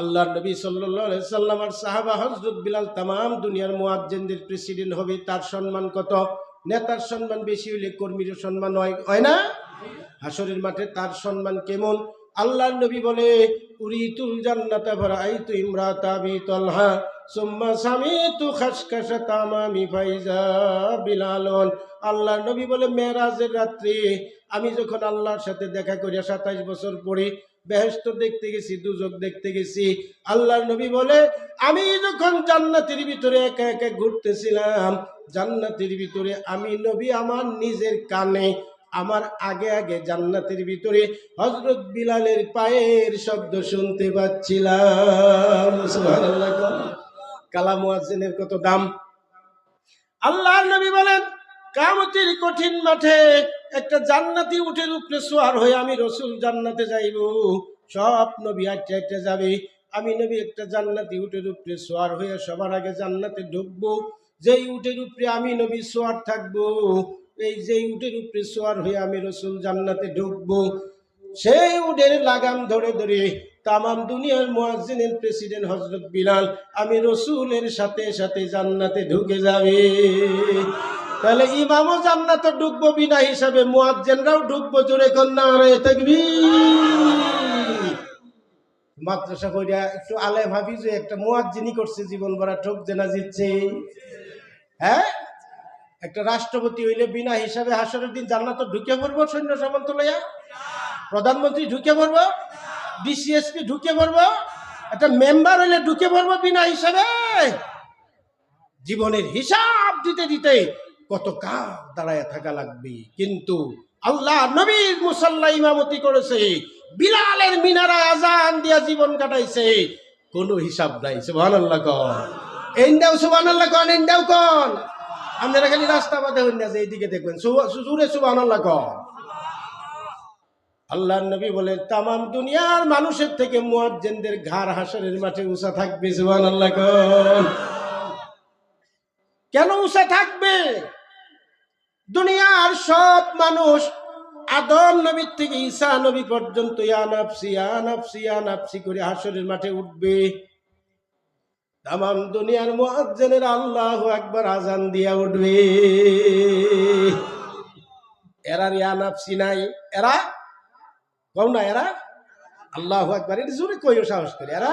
আল্লাহ নবী সাল্লাহ সাল্লাম সাহাবা হজরত বিলাল তাম দুনিয়ার মুয়াজ্জেনদের প্রেসিডেন্ট হবে, তার সম্মান কত? নেতার সম্মান বেশি হইলে কর্মীর সম্মান হয় না? হাসরের মাঠে তার সম্মান কেমন? আল্লাহর নবী বলে আল্লাহর নবী বলে, মেরাজের রাত্রে, আমি যখন আল্লাহর সাথে দেখা করিয়া সাতাইশ বছর পরে বেহেস্ত দেখতে গেছি, দুজক দেখতে গেছি। আল্লাহর নবী বলে, আমি যখন জান্নাতের ভিতরে একা একা ঘুরতেছিলাম, জান্নাতের ভিতরে আমি নবী আমার নিজের কানে, আমার আগে আগে জান্নাতের ভিতরে হজরত বিলালের পায়ের শব্দ শুনতে পাচ্ছিলাম? কালাম কত দাম। আল্লাহর নবী বলেন কামতির কঠিন মাঠে একটা জান্নাতি উঠের উপরে সোয়ার হয়ে আমি রসুল জান্নাতে যাইব। সব নবী আটটা আটটা যাবে। আমি নবী একটা জান্নাতি উঠের উপরে সোয়ার হয়ে সবার আগে জান্নাতে ঢুকবো। যেই উঠের উপরে আমি নবী সোয়ার থাকব, এই যেই উঠের উপরে সোয়ার হয়ে আমি রসুল জান্নাতে ঢুকবো। সেই উঠের লাগাম ধরে ধরে তামাম দুনিয়ার মুয়াজ্জিনের প্রেসিডেন্ট হজরত বিলাল আমি রসুলের সাথে সাথে জান্নাতে ঢুকে যাবে। তাহলে ইমামও জান্নাতে ঢুকবো বিনা হিসাবে, মুয়াজ্জিনরাও ঢুকবো জোরে কন্যা মাদ্রাসা কইরা একটু আলে ভাবি যে একটা মুয়াজ্জিনই করছে জীবন ভরা, ঠোক জেনা জিতছে। হ্যাঁ? একটা রাষ্ট্রপতি হইলে বিনা হিসাবে হাসরের দিন জান্নাত ঢুকে পড়ব সৈন্য সামন্ত লইয়া? প্রধানমন্ত্রী ঢুকে পড়ব? ডিসিএসপি ঢুকে পড়ব? একটা মেম্বার হইলে ঢুকে পড়ব বিনা হিসাবে? জীবনের হিসাব দিতে দিতে কত কাল দাঁড়ায় থাকা লাগবে। কিন্তু আল্লাহ নবীর মুসাল্লা ইমামতি করেছে, বিলালের মিনারা আজান দিয়া জীবন কাটাইছে। কোনো হিসাব নাই সুবহান আল্লাহ কন। এন্ডাও সুবহান আল্লাহ কন এন্ডাও কন। আপনারা খালি রাস্তা বাদে হইন যে এইদিকে দেখবেন। সুরে সুবহান আল্লাহ কন। আল্লাহ নবী বলে তামাম দুনিয়ার মানুষের থেকে মুয়াজ্জিনদের ঘাড় হাসরের মাঠে উষা থাকবে সুবহান আল্লাহ কন। কেন উষা থাকবে? দুনিয়ার সব মানুষ আদম নবীর থেকে ঈসা নবী পর্যন্ত ইয়ানাফসি ইয়ানাফসি ইয়ানাফসি করে হাসরের মাঠে উঠবে। তামাম দুনিয়ার মুয়াজ্জিনের আল্লাহ একবার আজান দিয়া উঠবে। এরা ইয়ানাফসি নাই। এরা? কও না, এরা? আল্লাহ একবার এটা জোরে কইও সাহস করে। এরা?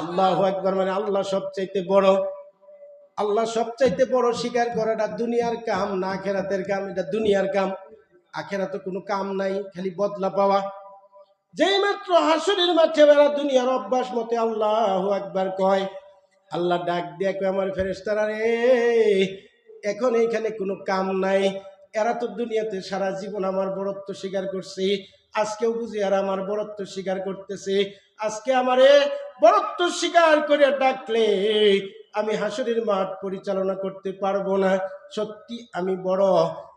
আল্লাহ একবার মানে আল্লাহ সবচাইতে বড়। আল্লাহ সবচাইতে বড় স্বীকার করে এটা দুনিয়ার কাম না আখেরাতের কাম, এটা দুনিয়ার কাম। আখেরাতে কোনো কাম নাই, খালি বদলা পাওয়া। যেই মাত্র হাসুরের মাঠে বেড়া দুনিয়ার অভ্যাস মতে আল্লাহ একবার কয়, আল্লাহ ডাক দিয়ে আমার ফেরেস্তারা রে, এখন এইখানে কোনো কাম নাই। এরা তো দুনিয়াতে সারা জীবন আমার বড়ত্ব স্বীকার করছে। আজকেও বুঝি আর আমার বড়ত্ব স্বীকার করতেছে। আজকে আমারে বড়ত্ব স্বীকার করে ডাকলে আমি হাসরের মাঠ পরিচালনা করতে পারব না। সত্যি আমি বড়।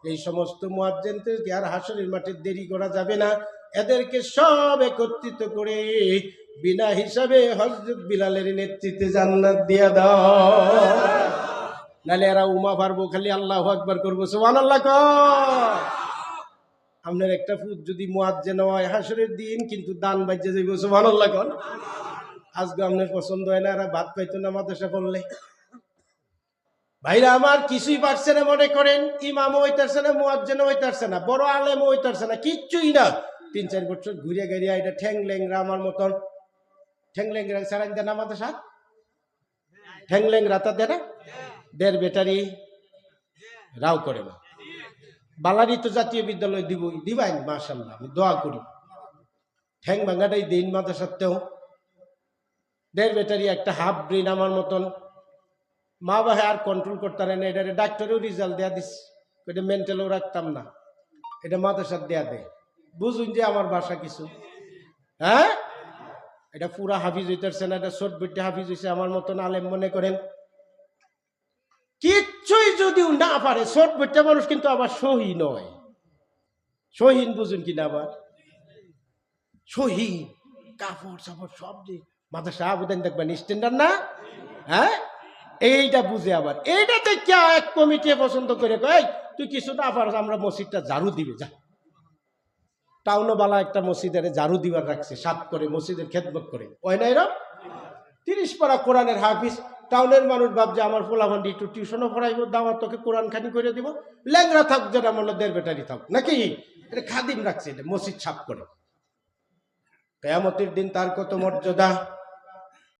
এই সমস্ত মুয়াজ্জিনদেরকে আর হাসরের মাঠে দেরি করা যাবে না। এদেরকে সব একত্রিত করে বিনা হিসাবে হজরত বিলালের নেতৃত্বে জান্নাত দিয়া দাও। নালে এরা উমা পারব, খালি আল্লাহ আকবার করব। সোমান আল্লাহ আপনার একটা ফুট যদি মুয়াজ্জেন হয় হাসরের দিন, কিন্তু দান বাজ্যে যাইব। সোমান আল্লাহ আজকে আপনার পছন্দ হয় না, এরা ভাত পাইতো না মাদ্রাসা পড়লে। ভাইরা, আমার কিছুই পারছে না মনে করেন, ইমামও হইতারছে না, মুয়াজ্জেনও হইতারছে না, বড় আলেমও হইতারছে না, কিচ্ছুই না। তিন চার বছর ঘুরে গেরিয়া এটা ঠ্যাং ল্যাংরা আমার মতন। ঠ্যাং ল্যাংরা সারান দেন আমাদের সাথ ঠ্যাং ল্যাংরা তা দেনা দেড় বেটারি রাও করে না। বালারি তো জাতীয় বিদ্যালয় দিব দিবাইন মাশাল্লাহ আমি দোয়া করি। ঠ্যাং ভাঙ্গাটাই দিন সত্ত্বেও দেড় ব্যাটারি, একটা হাফ ব্রেন আমার মতন। মা বাহে আর কন্ট্রোল করতে পারে না এটা ডাক্তারেও রেজাল্ট দেয়া দিস। এটা মেন্টালও রাখতাম না, এটা মাদ্রাসার দেয়া দেয় বুঝুন যে আমার বাসা কিছু। হ্যাঁ? এটা পুরা হাফিজ হইতেছে না, এটা শর্ট বিটে হাফিজ হয়েছে আমার মতন আলেম মনে করেন। কিচ্ছুই যদিও না পারে শর্ট বিটটা মানুষ কিন্তু আবার সহি নয়। সহিন বুঝুন কিনা আবার? সহি কাপড় সাপড় সব যে মাদ্রাসা আবেদন দেখবেন স্ট্যান্ডার্ড না? হ্যাঁ? এইটা বুঝে আবার। এইটাতে কে এক কমিটি পছন্দ করে কয় তুই কিছু না পারস, আমরা মসজিদটা ঝাড়ু দিবে, যা। টাউনবালা একটা মসজিদের ঝাড়ু দিবার রাখছে, সাত করে মসজিদের খেদমত করে। ওই না এরম? তিরিশ পারা কোরআনের হাফিজ, টাউনের মানুষ ভাবছে, আমার পোলাভান্ডি একটু টিউশনও পড়াইব, দাওয়াত তোকে কোরআন খানি করে দিব। ল্যাংরা থাক, যেটা মনে দেড় বেটারি থাক। নাকি? এটা খাদিম রাখছে, এটা মসজিদ ছাপ করে। কেয়ামতের দিন তার কত মর্যাদা?